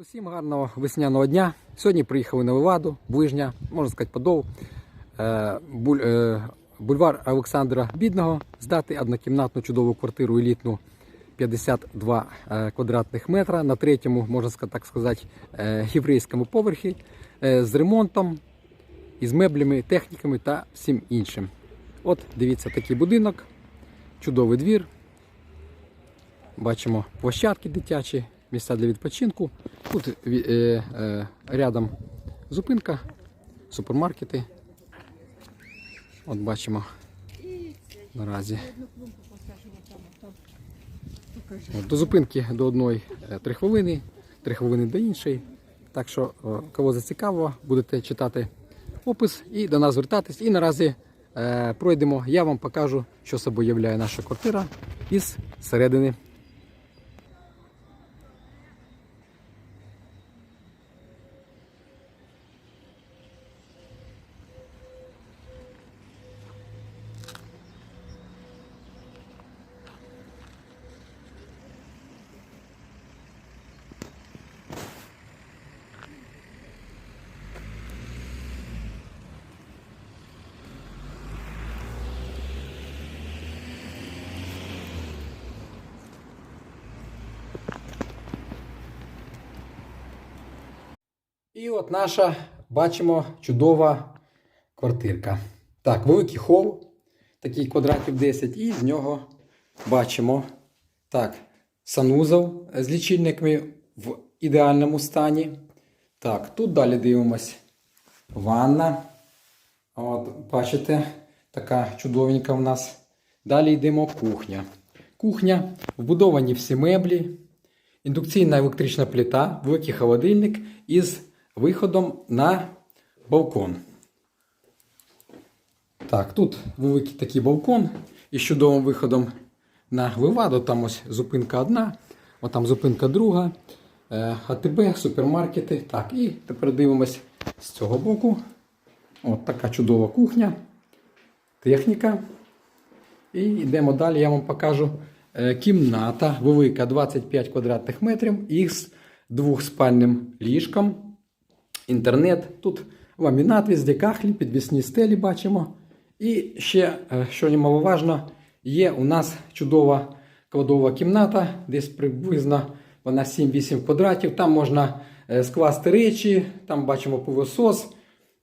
Усім гарного весняного дня. Сьогодні приїхали на Леваду, Ближня, можна сказати, Подол, е, е, бульвар Олександра Бідного, здати однокімнатну чудову квартиру елітну 52 е, квадратних метра на третьому, можна так сказати, єврейському поверхі з ремонтом, із меблями, техніками та всім іншим. От дивіться такий будинок, чудовий двір. Бачимо площадки дитячі, місця для відпочинку. Тут е, е, рядом зупинка, супермаркети. От бачимо наразі. До зупинки до одної 3 хвилини, 3 хвилини до іншої. Так що, е, кого зацікавило, будете читати опис і до нас звертатись. І наразі е, пройдемо, я вам покажу, що собою являє наша квартира із середини. І от наша, бачимо, чудова квартирка. Так, великий хол, такий квадратів 10, і з нього бачимо так, санузел з лічильниками в ідеальному стані. Так, тут далі дивимось. Ванна. От, бачите, така чудовенька в нас. Далі йдемо кухня. Кухня, вбудовані всі меблі, індукційна електрична плита, великий холодильник із виходом на балкон. Так, тут великий такий балкон із чудовим виходом на Леваду. Там ось зупинка одна, отам зупинка друга, е, АТБ, супермаркети. Так, і тепер дивимось з цього боку. От така чудова кухня, техніка. І йдемо далі, я вам покажу е, кімната велика 25 квадратних метрів із двохспальним ліжком. Інтернет. Тут ламінат везде кахлі, підвісні стелі бачимо. І ще, е, що немаловажно, є у нас чудова кладова кімната, десь приблизно вона 7-8 квадратів. Там можна е, скласти речі, там бачимо пилосос,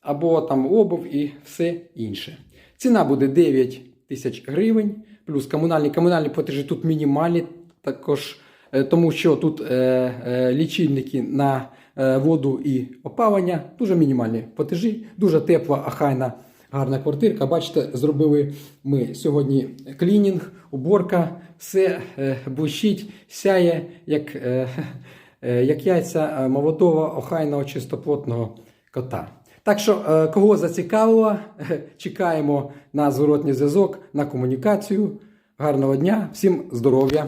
або там обув і все інше. Ціна буде 9 тисяч гривень, плюс комунальні комунальні платежі тут мінімальні, також е, тому що тут е, е, лічильники на воду і опалення, дуже мінімальні платежі, дуже тепла, ахайна, гарна квартирка. Бачите, зробили ми сьогодні клінінг, уборка, все е, блищить, сяє, як, е, е, як яйця е, молодого, охайного, чистоплотного кота. Так що, е, кого зацікавило, чекаємо на зворотній зв'язок, на комунікацію. Гарного дня, всім здоров'я!